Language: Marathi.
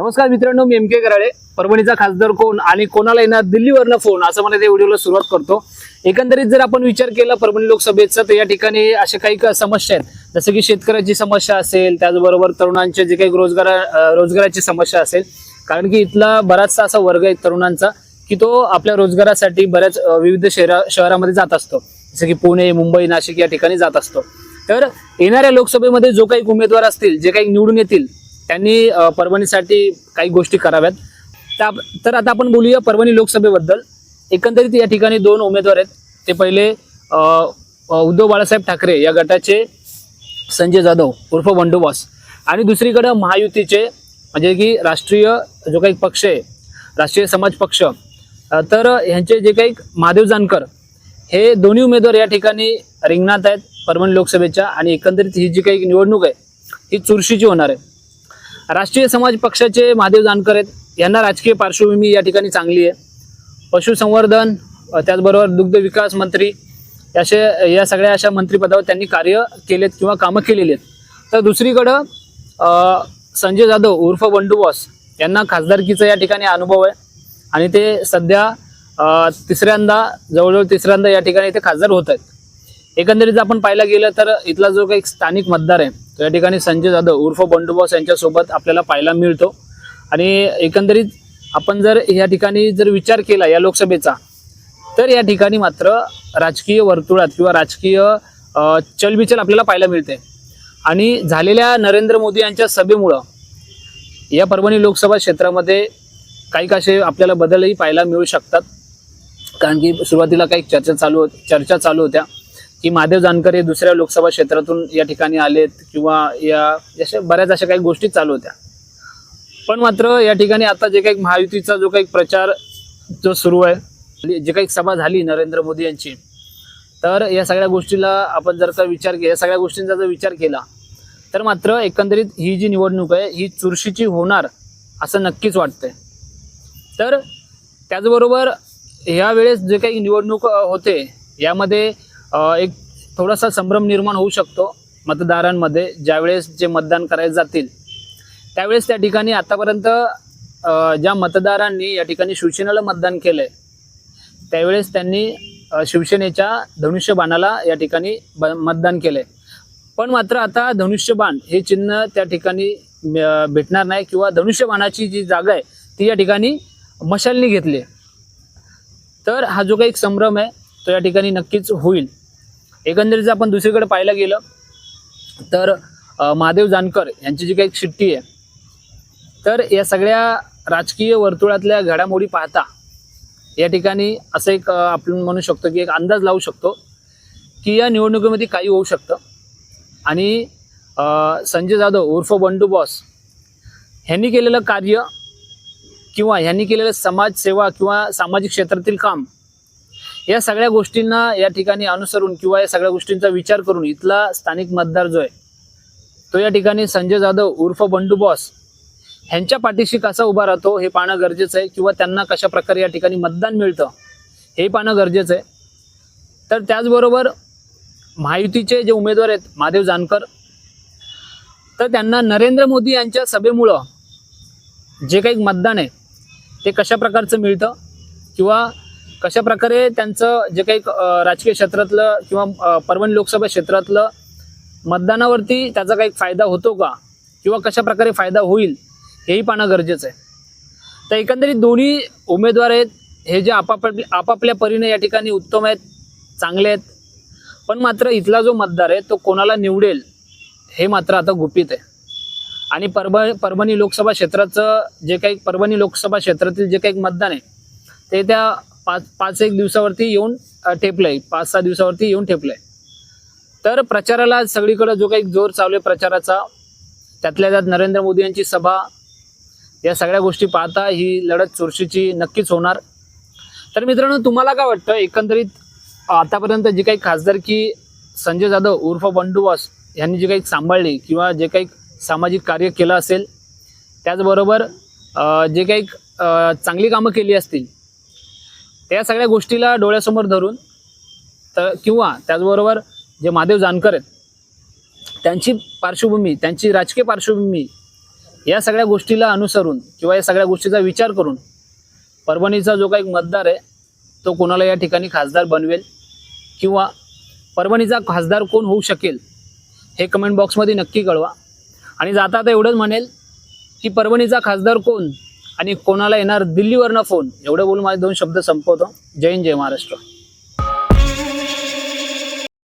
नमस्कार मित्रांनो मी एम के कराळे परभणीचा खासदार कोण आणि कोणाला येणार दिल्लीवरनं फोन असं मला त्या व्हिडिओला सुरुवात करतो. एकंदरीत जर आपण विचार केला परभणी लोकसभेचा तर या ठिकाणी अशा काही समस्या आहेत? जसं की शेतकऱ्याची समस्या असेल त्याचबरोबर तरुणांचे जे काही रोजगार रोजगाराची समस्या असेल कारण की इथला बराचसा असा वर्ग आहे तरुणांचा की तो आपल्या रोजगारासाठी बऱ्याच विविध शहरा शहरामध्ये जात असतो. जसं की पुणे मुंबई नाशिक या ठिकाणी जात असतो. तर येणाऱ्या लोकसभेमध्ये जो काही उमेदवार असतील जे काही निवडून येतील त्यांनी परभणीसाठी काही गोष्टी कराव्यात. त्या तर आता आपण बोलूया परभणी लोकसभेबद्दल. एकंदरीत या ठिकाणी दोन उमेदवार आहेत. ते पहिले उद्धव बाळासाहेब ठाकरे या गटाचे संजय जाधव उर्फ बंडू आणि दुसरीकडं महायुतीचे म्हणजे की राष्ट्रीय जो काही पक्ष आहे राष्ट्रीय समाज पक्ष तर ह्यांचे जे काही महादेव जानकर हे दोन्ही उमेदवार या ठिकाणी रिंगणात आहेत परभणी लोकसभेच्या. आणि एकंदरीत ही जी काही निवडणूक आहे ही चुरशीची होणार आहे. राष्ट्रीय समाज पक्षाचे महादेव जानकर आहेत. यांना राजकीय पार्श्वभूमी या ठिकाणी चांगली आहे. पशुसंवर्धन त्याचबरोबर दुग्ध विकास मंत्री असे या सगळ्या अशा मंत्रिपदावर त्यांनी कार्य केलेत किंवा कामं केलेली आहेत. तर दुसरीकडं संजय जाधव उर्फ बंडू बॉस यांना खासदारकीचा या ठिकाणी अनुभव आहे. आणि ते सध्या तिसऱ्यांदा जवळजवळ तिसऱ्यांदा या ठिकाणी ते खासदार होत आहेत. एकंदरीत जर आपण पाहायला गेलं तर इथला जो काही स्थानिक मतदार आहे या ठिकाणी संजय जाधव उर्फ बंडूबॉस यांच्यासोबत आपल्याला पाहायला मिळतो. आणि एकंदरीत आपण जर या ठिकाणी जर विचार केला या लोकसभेचा तर या ठिकाणी मात्र राजकीय वर्तुळात किंवा राजकीय चलबिचल आपल्याला पाहायला मिळते. आणि झालेल्या नरेंद्र मोदी यांच्या सभेमुळं या परभणी लोकसभा क्षेत्रामध्ये काही काशे आपल्याला बदलही पाहायला मिळू शकतात. कारण की सुरुवातीला काही चर्चा चालू चर्चा चालू होत्या. की महादेव जानकर हे दुसऱ्या लोकसभा क्षेत्रातून या ठिकाणी आलेत किंवा या अशा बऱ्याच अशा काही गोष्टी चालू होत्या. पण मात्र या ठिकाणी आता जे काही महायुतीचा जो काही प्रचार जो सुरू आहे जे काही सभा झाली नरेंद्र मोदी यांची तर या सगळ्या गोष्टीला आपण जर का विचार केला या सगळ्या गोष्टींचा जर विचार केला तर मात्र एकंदरीत ही जी निवडणूक आहे ही चुरशीची होणार असं नक्कीच वाटतंय. तर त्याचबरोबर ह्या वेळेस जे काही निवडणूक होते यामध्ये एक थोडासा संभ्रम निर्माण होऊ शकतो मतदारांमध्ये ज्यावेळेस जे मतदान करायला जातील. त्यावेळेस त्या ठिकाणी आतापर्यंत ज्या मतदारांनी या ठिकाणी शिवसेनेला मतदान केलं आहे त्यावेळेस त्यांनी शिवसेनेच्या धनुष्यबाणाला या ठिकाणी ब- मतदान केलं पण मात्र आता धनुष्यबाण हे चिन्ह त्या ठिकाणी भेटणार नाही किंवा धनुष्यबाणाची जी जागा आहे ती या ठिकाणी मशालनी घेतली आहे. तर हा जो काही एक संभ्रम आहे तो या ठिकाणी नक्कीच होईल. एकंदरीत जर आपण दुसरीकडे पाहायला गेलं तर महादेव जानकर यांची जी काही शिट्टी आहे तर या सगळ्या राजकीय वर्तुळातल्या घडामोडी पाहता या ठिकाणी असं एक आपण म्हणू शकतो की एक अंदाज लावू शकतो की या निवडणुकीमध्ये काही होऊ शकतं. आणि संजय जाधव उर्फ बंडू बॉस ह्यांनी केलेलं कार्य किंवा ह्यांनी केलेलं समाजसेवा किंवा सामाजिक क्षेत्रातील काम या सगळ्या गोष्टींना या ठिकाणी अनुसरून किंवा या सगळ्या गोष्टींचा विचार करून इथला स्थानिक मतदार जो आहे तो या ठिकाणी संजय जाधव उर्फ बंडू बॉस ह्यांच्या पाठीशी कसा उभा राहतो हे पाहणं गरजेचं आहे किंवा त्यांना कशा प्रकारे या ठिकाणी मतदान मिळतं हे पाहणं गरजेचं आहे. तर त्याचबरोबर महायुतीचे जे उमेदवार आहेत महादेव जानकर तर त्यांना नरेंद्र मोदी यांच्या सभेमुळं जे काही मतदान आहे ते कशा प्रकारचं मिळतं किंवा कशा प्रकारे त्यांचं जे काही राजकीय क्षेत्रातलं किंवा परभणी लोकसभा क्षेत्रातलं मतदानावरती त्याचा काही फायदा होतो का? किंवा कशा प्रकारे फायदा होईल? हेही पाहणं गरजेचं आहे. तर एकंदरीत दोन्ही उमेदवार आहेत. हे जे आपापल्या आपापल्या परीने या ठिकाणी उत्तम आहेत चांगले आहेत. पण मात्र इथला जो मतदार आहे तो कोणाला निवडेल हे मात्र आता गुपित आहे. आणि परभ परभणी लोकसभा क्षेत्राचं जे काही परभणी लोकसभा क्षेत्रातील जे काही मतदान आहे ते त्या पाच पाच एक दिवसावरती येऊन ठेपलंय. पाच सहा दिवसावरती येऊन ठेपलंय. तर प्रचाराला सगळीकडे जो काही जोर चालू आहे प्रचाराचा त्यातल्या त्यात नरेंद्र मोदी यांची सभा या सगळ्या गोष्टी पाहता ही लढत चुरशीची नक्कीच होणार. तर मित्रांनो तुम्हाला काय वाटतं? एकंदरीत आतापर्यंत जी काही खासदारकी संजय जाधव उर्फ बंडुवास यांनी जे काही सांभाळली किंवा जे काही सामाजिक कार्य केलं असेल त्याचबरोबर जे काही चांगली कामं केली असतील त्या सगळ्या गोष्टीला डोळ्यासमोर धरून तर किंवा त्याचबरोबर जे महादेव जानकर आहेत त्यांची पार्श्वभूमी त्यांची राजकीय पार्श्वभूमी या सगळ्या गोष्टीला अनुसरून किंवा या सगळ्या गोष्टीचा विचार करून परभणीचा जो काही मतदार आहे तो कोणाला या ठिकाणी खासदार बनवेल किंवा परभणीचा खासदार कोण होऊ शकेल हे कमेंट बॉक्समध्ये नक्की कळवा. आणि जाता आता एवढंच म्हणेल की परभणीचा खासदार कोण? आणि कोणाला येणार दिल्लीवरनं फोन एवढं बोलून माझे दोन शब्द संपवतो. जय हिंद जय महाराष्ट्र.